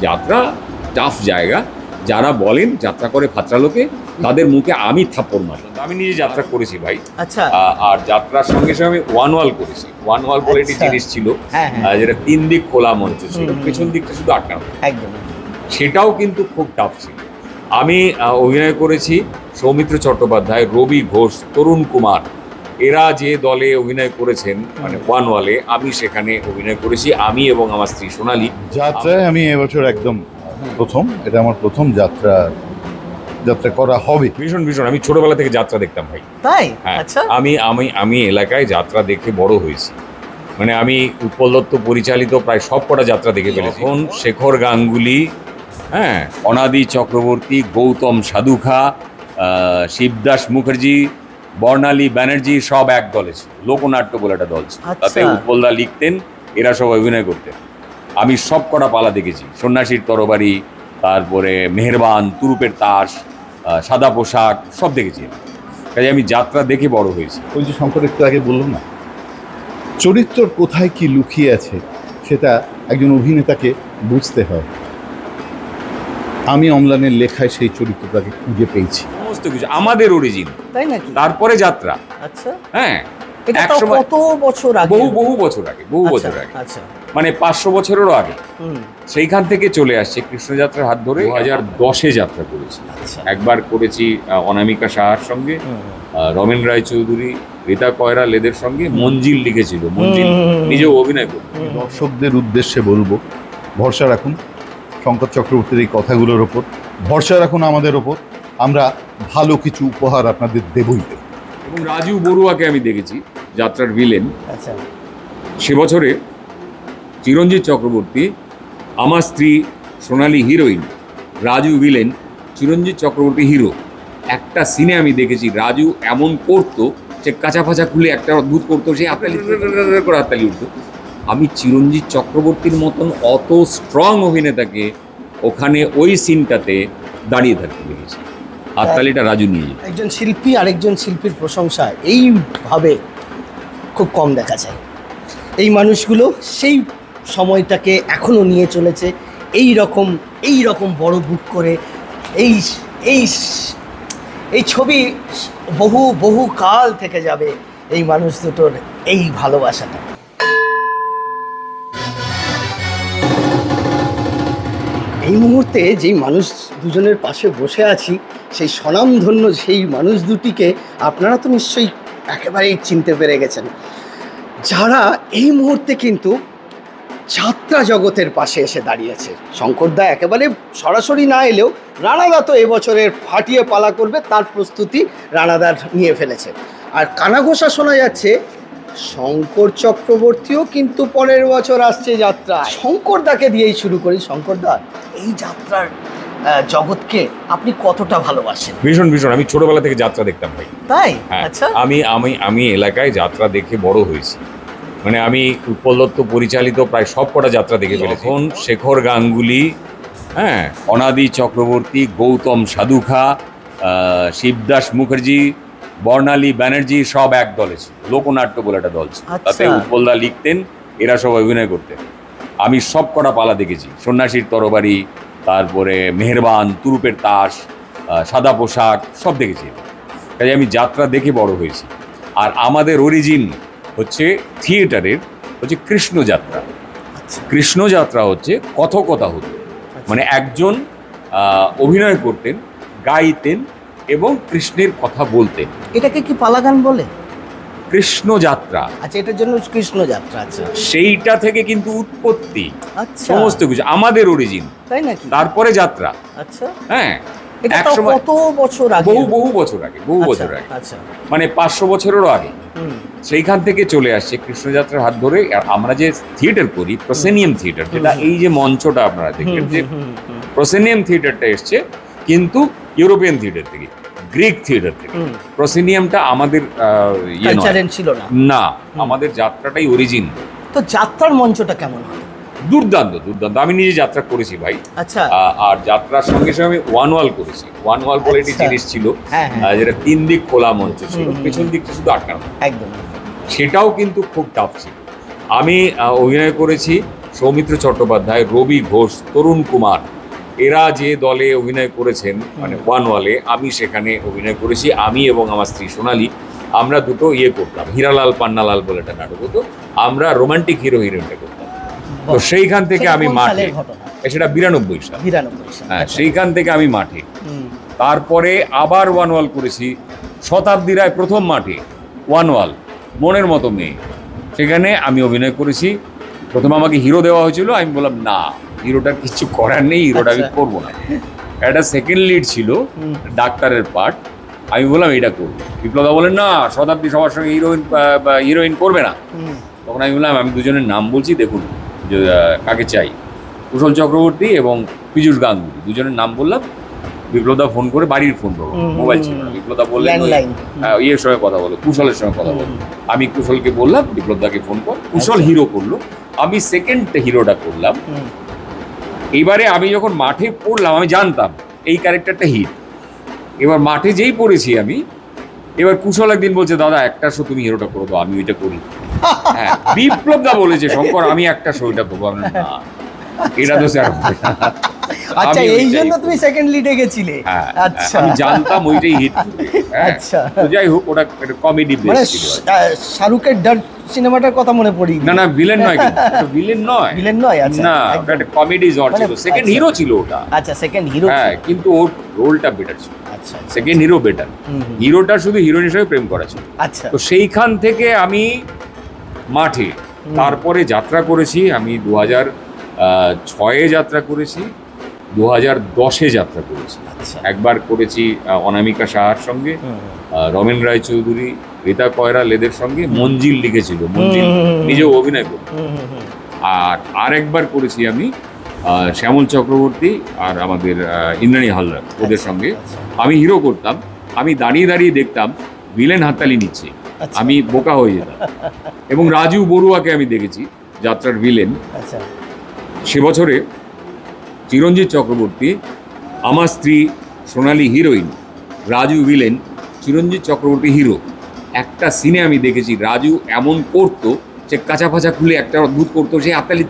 যাত্রা টাফ জায়গা। যারা বলেন যাত্রা করে ফাত্রালোকে তাদের মুখে আমি থাপ্পড় মারি। আমি নিজে যাত্রা করেছি ভাই। আচ্ছা। আর যাত্রার সঙ্গে সঙ্গে আমি ওয়ান ওয়াল করেছি। ওয়ান ওয়াল বলে একটি আচ্ছা। জিনিস ছিল হ্যাঁ, হ্যাঁ। যেটা তিন দিক খোলা মঞ্চ ছিল। পেছন দিকটা শুধু আটকানো একদম। সেটাও কিন্তু খুব টাফ ছিল। আমি অভিনয় করেছি সৌমিত্র চট্টোপাধ্যায় রবি ঘোষ তরুণ কুমার। এরা যে দলে অভিনয় করেছেন মানে ওয়ান ওয়ালে আমি সেখানে অভিনয় করেছি আমি এবং আমার স্ত্রী সোনালী। যাত্রায় আমি এবছর একদম প্রথম এটা আমার প্রথম যাত্রা যাত্রা করা হবে। ভীষণ ভীষণ আমি ছোটবেলা থেকে যাত্রা দেখতাম ভাই। তাই? হ্যাঁ আচ্ছা। আমি আমি আমি এলাকায় যাত্রা দেখে বড় হয়েছি। মানে আমি উৎপল দত্ত পরিচালিত প্রায় সব কটা যাত্রা দেখে ফেলেছি। এখন শেখর গাঙ্গুলি হ্যাঁ অনাদি চক্রবর্তী গৌতম সাধুখা আহ, শিবদাস মুখার্জি বর্ণালী ব্যানার্জি সব এক দলে ছিল। লোকনাট্য বলে একটা দল ছিল। আচ্ছা। তাতে উৎপলদা লিখতেন এরা সব অভিনয় করতেন। আমি সব কটা পালা দেখেছি। সন্ন্যাসীর তরবারি তারপরে মেহেরবান তুরুপের তাস সাদা পোশাক সব দেখেছি। কাজে আমি যাত্রা দেখে বড় হয়েছি। ওই যে শঙ্কর একটু আগে বলল না চরিত্র কোথায় কি লুকিয়ে আছে সেটা একজন অভিনেতাকে বুঝতে হয়। আমি অম্লানের লেখায় সেই চরিত্রটাকে খুঁজে পেয়েছি। সমস্ত কিছু আমাদের অরিজিন তাই নাকি? তারপরে যাত্রা। আচ্ছা। হ্যাঁ কত বছর আগে? বহু বহু বছর আগে বহু আচ্ছা, বছর আগে। আচ্ছা। মানে পাঁচশো বছরেরও আগে। সেইখান থেকে চলে আসছে কৃষ্ণযাত্রার হাত ধরে। দু হাজার দশে যাত্রা করেছি। আচ্ছা। একবার করেছি অনামিকা সাহার সঙ্গে আহ, রমেন রায় চৌধুরী রীতা কয়রা লেদের সঙ্গে মঞ্জিল লিখেছিল মঞ্জিল। নিজেও অভিনয় করতো। দর্শকদের উদ্দেশ্যে বলব ভরসা রাখুন শঙ্কর চক্রবর্তীর এই কথাগুলোর ওপর। ভরসা রাখুন আমাদের ওপর। আমরা ভালো কিছু উপহার আপনাদের দেবই দেব। এবং রাজু বড়ুয়াকে আমি দেখেছি যাত্রার ভিলেন আচ্ছা। সে বছরে চিরঞ্জিত চক্রবর্তী আমার স্ত্রী Sonali heroine Raju villain Chiranjit Chakraborty hero একটা সিনে আমি দেখেছি রাজু এমন করতো সে কাঁচা ফাঁচা খুলে একটা অদ্ভুত করতো সে হাততালি করে হাততালি উঠতো। আমি চিরঞ্জিত চক্রবর্তীর মতন অত স্ট্রং অভিনেতাকে ওখানে ওই সিনটাতে দাঁড়িয়ে থাকতে দেখেছি। হাততালিটা রাজু নিয়ে। একজন শিল্পী আরেকজন শিল্পীর প্রশংসা, এইভাবে খুব কম দেখা যায় এই মানুষগুলো সেই সময়টাকে এখনও নিয়ে চলেছে, এই রকম এই রকম বড় বুক করে, এই এই এই ছবি বহু বহু কাল থেকে যাবে এই মানুষ দুটোর এই ভালোবাসাটা এই মুহূর্তে যেই মানুষ দুজনের পাশে বসে আছি, সেই স্বনামধন্য সেই মানুষ দুটিকে আপনারা তো নিশ্চয়ই একেবারেই চিনতে পেরে গেছেন। যারা এই মুহূর্তে কিন্তু যাত্রা জগতের পাশে এসে দাঁড়িয়েছে শঙ্করদা একেবারে সরাসরি না এলেও রানাদা তো এবছরের ফাটিয়ে পালা করবে, তার প্রস্তুতি রানাদার নিয়ে ফেলেছে। আর কানাঘোষা শোনা যাচ্ছে শঙ্কর চক্রবর্তীও কিন্তু পরের বছর আসছে যাত্রা শঙ্করদাকে দিয়েই শুরু করি। শঙ্করদা এই যাত্রার জগৎকে আপনি কতটা ভালোবাসেন? ভীষণ ভীষণ। আমি ছোটবেলা থেকে যাত্রা দেখতাম ভাই। তাই? হ্যাঁ। আচ্ছা। আমি আমি আমি এলাকায় যাত্রা দেখে বড় হয়েছি। মানে আমি উৎপল দত্ত পরিচালিত প্রায় সব কটা যাত্রা দেখে ফেলেছি এখন শেখর গাঙ্গুলি হ্যাঁ অনাদি চক্রবর্তী গৌতম সাধুখা শিবদাস মুখার্জি বর্ণালী ব্যানার্জি সব এক দলে ছিল। লোকনাট্য বলে একটা দল ছিল। আচ্ছা। তাতে উৎপলদা লিখতেন এরা সব অভিনয় করতেন। আমি সব কটা পালা দেখেছি। সন্ন্যাসীর তরবারি তারপরে মেহেরবান তুরুপের তাস সাদা পোশাক সব দেখেছি। কাজে আমি যাত্রা দেখে বড় হয়েছি। আর আমাদের অরিজিন হচ্ছে থিয়েটারের হচ্ছে কৃষ্ণযাত্রা আচ্ছা। কৃষ্ণযাত্রা হচ্ছে কথকতা হতো। মানে একজন অভিনয় করতেন গাইতেন এবং কৃষ্ণের কথা বলতেন এটাকে কি পালাগান বলে? কৃষ্ণযাত্রা। আচ্ছা এটার জন্য কৃষ্ণ যাত্রা আচ্ছা। সেইটা থেকে কিন্তু উৎপত্তি। আচ্ছা। সমস্ত কিছু আমাদের অরিজিন তাই নাকি? তারপরে যাত্রা। আচ্ছা। হ্যাঁ। এটা কত বছর আগে? বহু বহু বছর আগে বহু আচ্ছা, বছর আগে। আচ্ছা। মানে পাঁচশো বছরেরও আগে। সেইখান থেকে চলে আসছে কৃষ্ণযাত্রার হাত ধরে। আর আমরা যে থিয়েটার করি প্রসেনিয়াম থিয়েটার যেটা এই যে মঞ্চটা আপনারা দেখলেন যে প্রসেনিয়াম থিয়েটারটা এসছে কিন্তু ইউরোপিয়ান থিয়েটার থেকে। গ্রিক থিয়েটার থেকে। প্রসেনিয়ামটা আমাদের ইয়ে। ছিল না। না আমাদের যাত্রাটাই অরিজিন তো যাত্রার মঞ্চটা কেমন দুর্দান্ত দুর্দান্ত। আমি নিজে যাত্রা করেছি ভাই। আচ্ছা। আর যাত্রার সঙ্গে সঙ্গে আমি ওয়ান ওয়াল করেছি। ওয়ান ওয়াল বলে একটি আচ্ছা। জিনিস ছিল হ্যাঁ, হ্যাঁ। যেটা তিন দিক খোলা মঞ্চ ছিল। পেছন দিকটা শুধু আটকানো। একদম। সেটাও কিন্তু খুব টাফ ছিল। আমি অভিনয় করেছি সৌমিত্র চট্টোপাধ্যায় রবি ঘোষ তরুণ কুমার। এরা যে দলে অভিনয় করেছেন মানে ওয়ান ওয়ালে আমি সেখানে অভিনয় করেছি আমি এবং আমার স্ত্রী সোনালি আমরা দুটো ইয়ে করতাম হীরালাল পান্নালাল বলে একটা নাটক হতো আমরা রোমান্টিক হিরো হিরোইনটা করতাম। তো সেইখান থেকে আমি মাঠে সেটা বিরানব্বই সাল। বিরানব্বই হ্যাঁ আচ্ছা। সেইখান থেকে আমি মাঠে। তারপরে আবার ওয়ান ওয়াল করেছি শতাব্দী রায় প্রথম মাঠে ওয়ান ওয়াল মনের মতো মেয়ে। সেখানে আমি অভিনয় করেছি প্রথমে আমাকে হিরো দেওয়া হয়েছিল আমি বললাম না। হিরোটার কিছু করার নেই হিরোটা আমি আচ্ছা। করব না। একটা সেকেন্ড লিড ছিল ডাক্তারের পার্ট আমি বললাম এটা করব। বিপ্লবদা বলেন না শতাব্দী সবার সঙ্গে হিরোইন হিরোইন করবে না। তখন আমি বললাম আমি দুজনের নাম বলছি দেখুন কাকে চাই। কুশল চক্রবর্তী এবং পীযূষ গাঙ্গুলি দুজনের নাম বললাম। বিপ্লবদা ফোন করে বাড়ির ফোন করব মোবাইল ছিল। না বিপ্লবদা বললেন হ্যাঁ, ইয়ের সঙ্গে কথা বলো কুশলের সঙ্গে কথা বলো। আমি কুশলকে বললাম বিপ্লবদাকে ফোন কর। কুশল আচ্ছা। হিরো করল। আমি সেকেন্ড হিরোটা করলাম। এবারে আমি যখন মাঠে পড়লাম, আমি জানতাম এই ক্যারেক্টারটা হিট এবার মাঠে যেই পড়েছি আমি, এবার কুশল একদিন বলছে, দাদা, একটা শো তুমি হিরোটা করব আমি ওইটা করি। হ্যাঁ বিপ্লব দা বলেছে, শঙ্কর, আমি একটা শো এটা করব না, এটা তো স্যার। আচ্ছা এই জন্য তুমি সেকেন্ড লিডে গেছিলে। হ্যাঁ আচ্ছা। আমি জানতাম ওইটাই হিট আচ্ছা। যাই হোক ওটা কমেডি মানে শাহরুখের ডার সিনেমাটার কথা মনে পড়ি না না ভিলেন নয় কিন্তু ভিলেন নয়। ভিলেন নয় আচ্ছা। না ওটা কমেডি মানে ছিল। সেকেন্ড আচ্ছা। হিরো ছিল ওটা। আচ্ছা সেকেন্ড হিরো হ্যাঁ কিন্তু ওর রোলটা বেটার ছিল। আচ্ছা সেকেন্ড হিরো বেটার। হিরোটা শুধু হিরোইন হিসেবে প্রেম করা ছিল। আচ্ছা। তো সেইখান থেকে আমি মাঠে তারপরে যাত্রা করেছি। আমি দু হাজার ছয়ে যাত্রা করেছি। দু হাজার দশে যাত্রা করেছি আচ্ছা একবার করেছি অনামিকা সাহার সঙ্গে রমেন রায় চৌধুরী রীতা কয়রা লেদের সঙ্গে মঞ্জিল লিখেছিল মঞ্জিল। নিজেও অভিনয় করত। আর আরেকবার করেছি আমি শ্যামল চক্রবর্তী আর আমাদের ইন্দ্রাণী হালদার ওদের সঙ্গে আচ্ছা। আমি হিরো করতাম আমি দাঁড়িয়ে দাঁড়িয়ে দেখতাম ভিলেন হাততালি নিচ্ছে আচ্ছা। আমি বোকা হয়ে যেতাম এবং রাজু বড়ুয়াকে আমি দেখেছি যাত্রার ভিলেন আচ্ছা সে বছরে চিরঞ্জিত চক্রবর্তী আমার স্ত্রী Sonali heroine Raju villain Chiranjit Chakraborty hero একটা সিনে আমি দেখেছি রাজু এমন করতো সে কাঁচা ফাঁচা খুলে একটা অদ্ভুত করতো সে হাততালি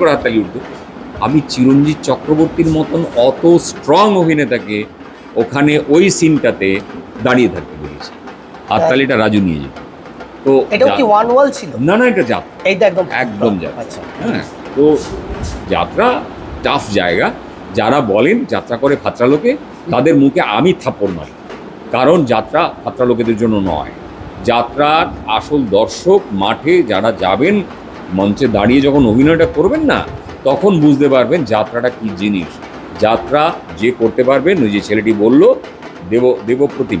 করে হাততালি উঠতো। আমি চিরঞ্জিত চক্রবর্তীর মতন অত স্ট্রং অভিনেতাকে ওখানে ওই সিনটাতে দাঁড়িয়ে থাকতে দেখেছি হাততালিটা রাজু নিয়ে যেত। তো এটাও কি ওয়ান ওয়াল ছিল? না না এটা যাত্রা। এইটা একদম। একদম যাত্রা। আচ্ছা। হ্যাঁ তো যাত্রা টাফ জায়গা। যারা বলেন যাত্রা করে ফাত্রা লোকে তাদের মুখে আমি থাপ্পড় মারি। কারণ যাত্রা ফাত্রা লোকেদের জন্য নয়। যাত্রার আসল দর্শক মাঠে যারা যাবেন মঞ্চে দাঁড়িয়ে যখন অভিনয়টা করবেন না তখন বুঝতে পারবেন যাত্রাটা কি জিনিস। যাত্রা যে করতে পারবেন ওই যে ছেলেটি বলল দেব দেবপ্রতিম।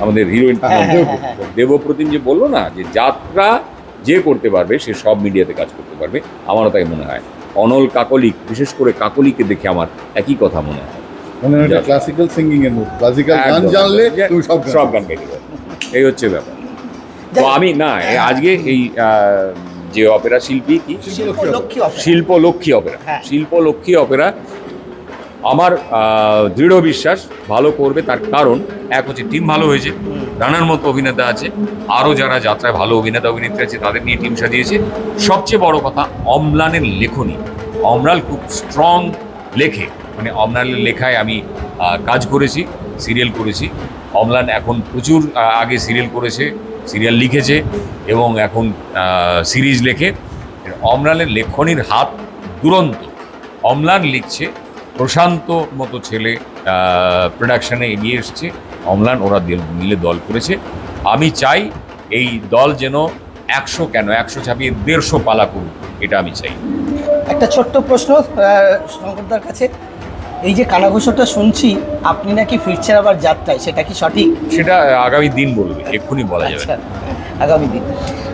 আমাদের হিরোইন হ্যাঁ, হ্যাঁ, হ্যাঁ। দেবপ্রতিম যে বলল না যে যাত্রা যে করতে পারবে সে সব মিডিয়াতে কাজ করতে পারবে। আমারও তাই মনে হয়। অনল কাকলিক বিশেষ করে কাকলিকে দেখে আমার একই কথা মনে হয়। মানে। ক্লাসিক্যাল সিঙ্গিং এর মতো। ক্লাসিক্যাল গান জানলে যে- তুমি সব সব গান গাইতে পারবে এই হচ্ছে ব্যাপার। তো আমি না আজকে এই যে অপেরা শিল্পী কি? শিল্প লক্ষ্মী অপেরা। শিল্প লক্ষ্মী অপেরা। হ্যাঁ। শিল্প লক্ষ্মী অপেরা আমার দৃঢ় বিশ্বাস ভালো করবে তার কারণ, এক হচ্ছে টিম ভালো হয়েছে, রানার মতো অভিনেতা আছে, আরও যারা যাত্রায় ভালো অভিনেতা, অভিনেত্রী আছে, তাদের নিয়ে টিম সাজিয়েছে। সবচেয়ে বড় কথা, অম্লানের লেখনী। অমলাল খুব স্ট্রং লেখে। মানে অমলানের লেখায় আমি কাজ করেছি সিরিয়াল করেছি। অমলান এখন প্রচুর আগে সিরিয়াল করেছে সিরিয়াল লিখেছে এবং এখন সিরিজ লেখে। অমলানের লেখনির হাত দুরন্ত। অম্লান লিখছে প্রশান্ত মতো ছেলে প্রোডাকশনে এগিয়ে এসছে। অম্লান ওরা মিলে দল করেছে। আমি চাই এই দল যেন একশো কেন একশো ছাপিয়ে দেড়শো পালা করুক এটা আমি চাই। একটা ছোট্ট প্রশ্ন শঙ্করদার কাছে। এই যে কানাঘোষটা শুনছি আপনি নাকি ফিরছেন আবার যাত্রায় সেটা কি সঠিক? সেটা আগামী দিন বলবে এক্ষুনি বলা যাবে আচ্ছা আগামী দিন।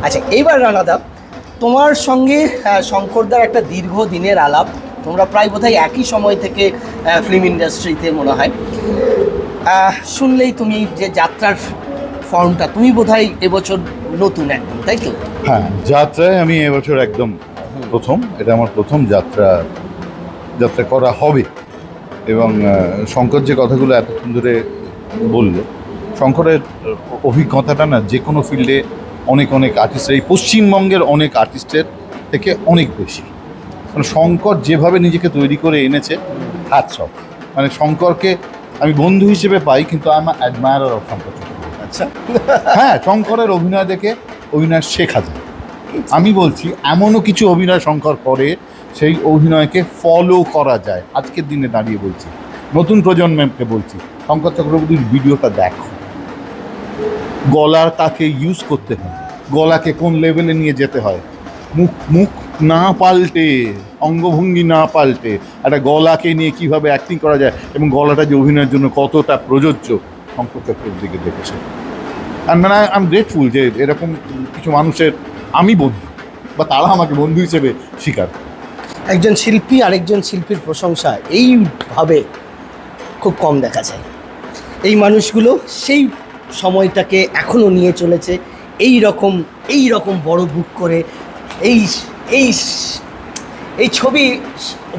আচ্ছা এইবার রানাদা তোমার সঙ্গে শঙ্করদার একটা দীর্ঘ দিনের আলাপ। তোমরা প্রায় বোধহয় একই সময় থেকে ফিল্ম ইন্ডাস্ট্রিতে মনে হয়। শুনলেই তুমি যে যাত্রার ফর্মটা তুমি বোধহয় এবছর নতুন একদম, তাই তো? হ্যাঁ যাত্রায় আমি এবছর একদম প্রথম। এটা আমার প্রথম যাত্রা যাত্রা করা হবে। এবং শঙ্কর যে কথাগুলো এতক্ষণ ধরে বলল, শঙ্করের অভিজ্ঞতাটা না যে কোনো ফিল্ডে অনেক অনেক আর্টিস্টের এই পশ্চিমবঙ্গের অনেক আর্টিস্টের থেকে অনেক বেশি। মানে শঙ্কর যেভাবে নিজেকে তৈরি করে এনেছে হ্যাটস অফ মানে শঙ্করকে আমি বন্ধু হিসেবে পাই কিন্তু আমার অ্যাডমায়ার অফ শঙ্কর। আচ্ছা। হ্যাঁ শঙ্করের অভিনয় দেখে অভিনয় শেখা যায়। আমি বলছি এমনও কিছু অভিনয় শঙ্কর করে সেই অভিনয়কে ফলো করা যায়। আজকের দিনে দাঁড়িয়ে বলছি নতুন প্রজন্মকে বলছি শঙ্কর চক্রবর্তীর ভিডিওটা দেখো। গলার তাকে ইউজ করতে হয় গলাকে কোন লেভেলে নিয়ে যেতে হয় মুখ মুখ না পাল্টে, অঙ্গভঙ্গি না পাল্টে, একটা গলাকে নিয়ে কীভাবে অ্যাক্টিং করা যায় এবং গলাটা যে অভিনয়ের জন্য কতটা প্রযোজ্য শঙ্কর চক্রবর্তীকে দেখেছে। আর মানে আই এম গ্রেটফুল যে এরকম কিছু মানুষের আমি বন্ধু বা তারা আমাকে বন্ধু হিসেবে স্বীকার একজন শিল্পী আরেকজন শিল্পীর প্রশংসা এইভাবে খুব কম দেখা যায়। এই মানুষগুলো সেই সময়টাকে এখনও নিয়ে চলেছে এই রকম এই রকম বড় বুক করে, এই এই এই ছবি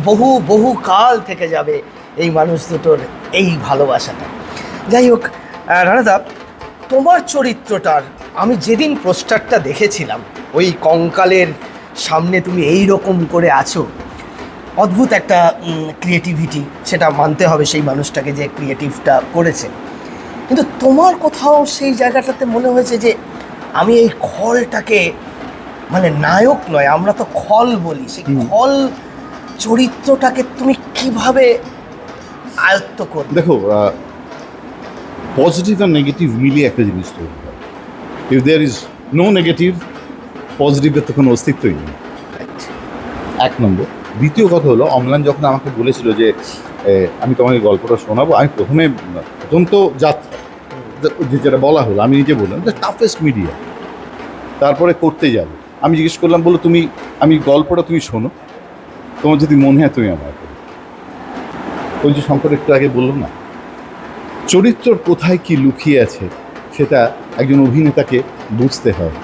বহু বহু কাল থেকে যাবে এই মানুষ দুটোর এই ভালোবাসাটা। যাই হোক রানাদা, তোমার চরিত্রটার আমি যেদিন পোস্টারটা দেখেছিলাম, ওই কঙ্কালের সামনে তুমি এই রকম করে আছো, অদ্ভুত একটা ক্রিয়েটিভিটি সেটা মানতে হবে সেই মানুষটাকে যে ক্রিয়েটিভটা করেছে। কিন্তু তোমার কোথাও সেই জায়গাটাতে মনে হয়েছে যে আমি এই খলটাকে মানে নায়ক নয় আমরা তো খল বলি। সেই। খল চরিত্রটাকে তুমি কীভাবে আয়ত্ত করবে? দেখো পজিটিভ আর নেগেটিভ মিলিয়ে একটা জিনিস তৈরি হয়। If there is no negative পজিটিভের তো কোনো অস্তিত্বই নেই। এক নম্বর। দ্বিতীয় কথা হলো অমলান যখন আমাকে বলেছিল যে আমি তোমাকে গল্পটা শোনাবো আমি প্রথমে প্রথম তো যাত্রা যেটা বলা হলো আমি নিজে বললাম যে টাফেস্ট মিডিয়া তারপরে করতে যাবে। আমি জিজ্ঞেস করলাম বলো তুমি আমি গল্পটা তুমি শোনো। তোমার যদি মনে হয় তুমি আমার ওই যে শঙ্কর একটু আগে বলল না চরিত্রর কোথায় কি লুকিয়ে আছে সেটা একজন অভিনেতাকে বুঝতে হয়।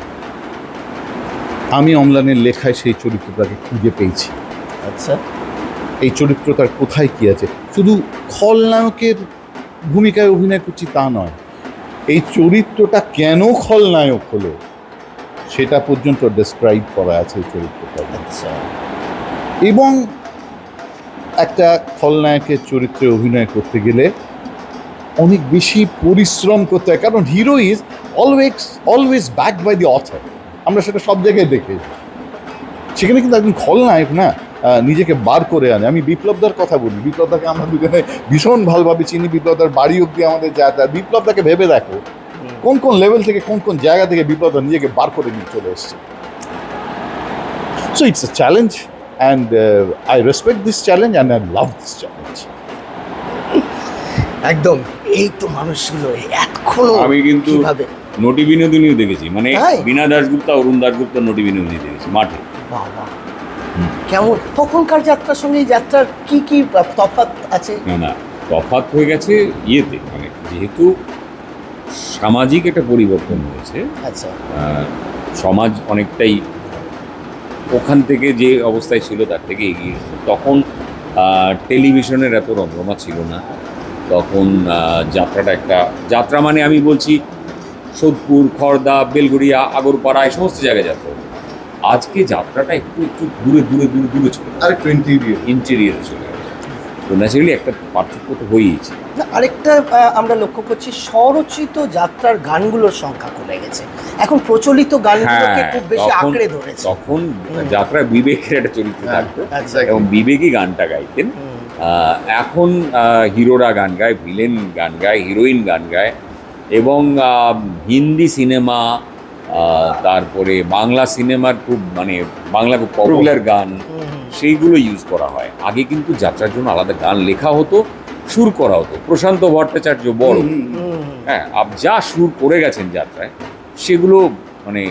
আমি অমলানের লেখায় সেই চরিত্রটাকে খুঁজে পেয়েছি। আচ্ছা। এই চরিত্রটার কোথায় কি আছে? শুধু খলনায়কের ভূমিকায় অভিনয় করছি তা নয় এই চরিত্রটা কেন খলনায়ক হলো? সেটা পর্যন্ত ডেসক্রাইব করা আছে চরিত্রটা আচ্ছা। এবং একটা খলনায়কের চরিত্রে অভিনয় করতে গেলে অনেক বেশি পরিশ্রম করতে হয়। কারণ hero is always always back by the author আমরা সেটা সব জায়গায় দেখি সেখানে কিন্তু একজন খলনায়ক না নিজেকে বার করে আনে। আমি বিপ্লবদার কথা বলি। বিপ্লবদাকে আমরা দুজনে ভীষণ ভালোভাবে চিনি। বিপ্লবদার বাড়ি অব্দি আমাদের যাতা বিপ্লবদাকে ভেবে দেখো কোন কোন লেভেল থেকে কোন কোন জায়গা থেকে বিপ্লবদা নিজেকে বার করে নিয়ে চলে এসছে? So it's a challenge and I respect this challenge and I love this challenge একদম এই তো মানুষগুলো এখনও আমি কিন্তু নটি বিনোদিনীও দেখেছি মানে তাই? বীণা দাশগুপ্তা অরুণ দাশগুপ্তা নটি বিনোদিনী দেখেছি মাঠে। বাবা কেমন? তখনকার যাত্রার সঙ্গে এই যাত্রার কি কি তফাৎ আছে? না না তফাৎ হয়ে গেছে ইয়েতে মানে যেহেতু সামাজিক একটা পরিবর্তন হয়েছে। আচ্ছা। সমাজ অনেকটাই ওখান থেকে যে অবস্থায় ছিল তার থেকে এগিয়ে এসেছে। তখন টেলিভিশনের এত রমরমা ছিল না। তখন যাত্রাটা একটা যাত্রা মানে আমি বলছি সোদপুর খড়দা বেলগড়িয়া আগরপাড়া এই সমস্ত জায়গায় যাত্রা আজকে যাত্রাটা একটু একটু দূরে দূরে দূরে দূরে চলে আর টোয়েন্টি ইন্টেরিয়ারে চলে গেছে। তো ন্যাচারালি একটা পার্থক্য তো হয়েইছে না আরেকটা আমরা লক্ষ্য করছি স্বরচিত যাত্রার গানগুলোর সংখ্যা কমে গেছে। এখন প্রচলিত গানগুলোকে হ্যাঁ, খুব বেশি আঁকড়ে ধরেছে। তখন হুম। যাত্রায় বিবেকের একটা চরিত্র হ্যাঁ, থাকতো আচ্ছা এবং বিবেকই গানটা গাইতেন। এখন হিরোরা গান গায় ভিলেন গান গায় হিরোইন গান গায় এবং হিন্দি সিনেমা তারপরে বাংলা সিনেমার খুব মানে বাংলা খুব পপুলার গান। সেইগুলো ইউজ করা হয়। আগে কিন্তু যাত্রার জন্য আলাদা গান লেখা হতো সুর করা হতো। প্রশান্ত ভট্টাচার্য বড়। হ্যাঁ আপ যা সুর করে গেছেন যাত্রায় সেগুলো মানে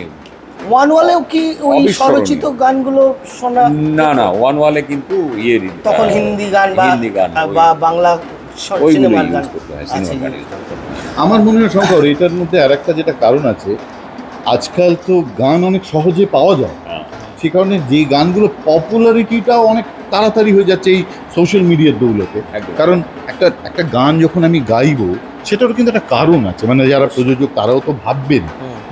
ওয়ান ওয়ালেও কি ওই। স্বরচিত গানগুলো শোনা না না ওয়ান ওয়ালে কিন্তু ইয়ে তখন হিন্দি গান বা হিন্দি গান বা বাংলা সিনেমার গান। আচ্ছা। আমার মনে হয় শঙ্কর এটার মধ্যে আর একটা যেটা কারণ আছে আজকাল তো গান অনেক সহজে পাওয়া যায়। হ্যাঁ। সে কারণে যে গানগুলো পপুলারিটিটাও অনেক তাড়াতাড়ি হয়ে যাচ্ছে এই সোশ্যাল মিডিয়ার দৌলতে। কারণ একটা একটা গান যখন আমি গাইবো সেটারও কিন্তু একটা কারণ আছে। মানে যারা প্রযোজক তারাও তো ভাববেন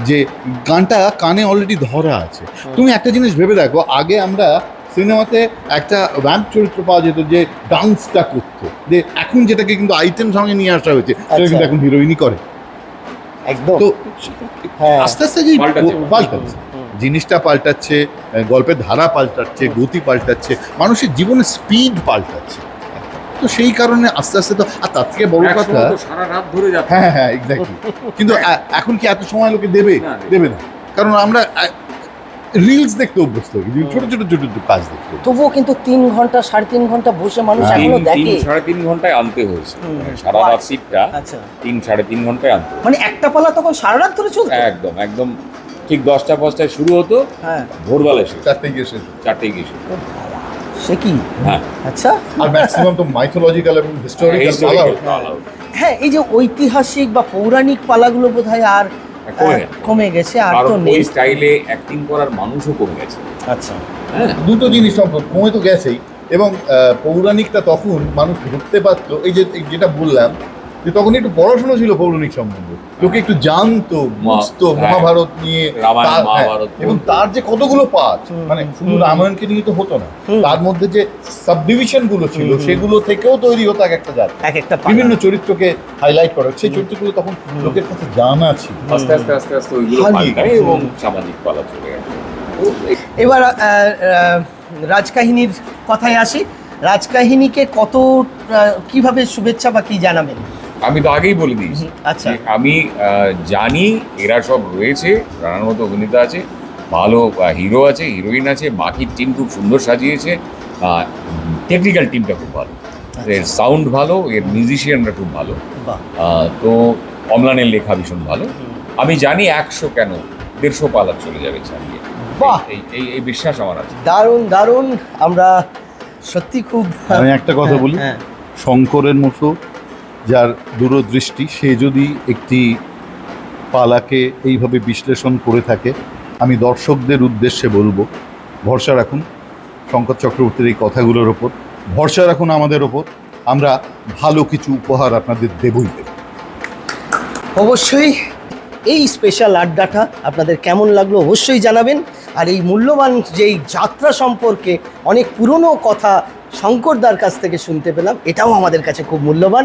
যে গানটা কানে অলরেডি ধরা আছে। তুমি একটা জিনিস ভেবে দেখো আগে আমরা সিনেমাতে একটা র্যাম্প চরিত্র পাওয়া যেত যে ডান্সটা করতো। যে এখন যেটাকে কিন্তু আইটেম সঙ্গে নিয়ে আসা হয়েছে সেটা আচ্ছা। কিন্তু এখন হিরোইনই করে। একদম। তো হ্যাঁ। আস্তে আস্তে যে পাল্টাচ্ছে। পাল্টাচ্ছে। জিনিসটা পাল্টাচ্ছে গল্পের ধারা পাল্টাচ্ছে গতি পাল্টাচ্ছে মানুষের জীবনের স্পিড পাল্টাচ্ছে। তো সেই কারণে আস্তে আস্তে তো আর তার থেকে বড় কথা সারা রাত ধরে যাচ্ছে। হ্যাঁ হ্যাঁ এক্স্যাক্টলি কিন্তু এখন কি এত সময় লোকে দেবে? দেবে। না। কারণ আমরা রিলস দেখতে অভ্যস্ত ছোট ছোট ছোট ছোট কাজ দেখতে তবুও কিন্তু তিন ঘণ্টা সাড়ে তিন ঘণ্টা বসে মানুষ। এখনও দেখে। সাড়ে তিন ঘন্টায় আনতে হয়েছে। সারা রাত সিটটা আচ্ছা। তিন সাড়ে তিন ঘন্টায় আনতে মানে একটা পালা তখন সারা রাত ধরে চলতো? একদম একদম। ঠিক দশটা পাঁচটায় শুরু হতো। হ্যাঁ। ভোরবেলা শেষ। চারটে গিয়ে শেষ। চারটে গিয়ে শেষ। সে কি? হ্যাঁ। আচ্ছা। আর ম্যাক্সিমাম তো মাইথোলজিক্যাল এবং হিস্টোরিক্যাল পালা। হ্যাঁ এই যে ঐতিহাসিক বা পৌরাণিক পালাগুলো বোধ হয় আর কমে আহ, গেছে। কমে গেছে আর তো নেই। স্টাইলে অ্যাক্টিং করার মানুষও কমে গেছে। আচ্ছা। হ্যাঁ। দুটো জিনিস সম্ভব কমে তো গেছেই। এবং আহ, পৌরাণিকটা তখন মানুষ ঢুকতে পারতো এই যে যেটা বললাম যে তখন একটু পড়াশোনা ছিল পৌরাণিক সম্বন্ধে। লোকে একটু জানতো বুঝতো। মহাভারত নিয়ে হ্যাঁ, মহাভারত এবং তার যে কতগুলো পাঠ মানে শুধু রামায়ণকে নিয়ে তো হতো না তার মধ্যে যে সাবডিভিশনগুলো ছিল। সেগুলো থেকেও তৈরি হতো এক একটা জাতি। এক একটা বিভিন্ন চরিত্রকে হাইলাইট করা সেই চরিত্রগুলো তখন লোকের কাছে জানা ছিল। আস্তে আস্তে আস্তে আস্তে ওইগুলো। এবং সামাজিক পালা চলে গেছে। এবার আহ, আহ, রাজকাহিনীর কথায় আসি। রাজকাহিনীকে কত কীভাবে শুভেচ্ছা বা কি জানাবেন? আমি তো আগেই বলে দিয়েছি। আচ্ছা। আমি জানি এরা সব রয়েছে রানার মতো অভিনেতা আছে ভালো হিরো আছে হিরোইন আছে বাকি টিম খুব সুন্দর সাজিয়েছে টেকনিক্যাল টিমটা খুব ভালো। এর সাউন্ড ভালো এর মিউজিশিয়ানরা খুব ভালো। তো অম্লানের লেখা ভীষণ ভালো। আমি জানি একশো কেন দেড়শো পালা চলে যাবে চালিয়ে। বাহ। এই এই এই বিশ্বাস আমার আছে। দারুণ দারুণ। আমরা সত্যি খুব আমি একটা কথা বলি হ্যাঁ। শঙ্করের মতো যার দূরদৃষ্টি, সে যদি একটি পালাকে এইভাবে বিশ্লেষণ করে থাকে, আমি দর্শকদের উদ্দেশ্যে বলব, ভরসা রাখুন শঙ্কর চক্রবর্তীর এই কথাগুলোর ওপর, ভরসা রাখুন আমাদের ওপর, আমরা ভালো কিছু উপহার আপনাদের দেবই দেব। অবশ্যই এই স্পেশাল আড্ডাটা আপনাদের কেমন লাগল অবশ্যই জানাবেন, আর এই মূল্যবান যেই যাত্রা সম্পর্কে অনেক পুরনো কথা শঙ্করদার কাছ থেকে শুনতে পেলাম, এটাও আমাদের কাছে খুব মূল্যবান।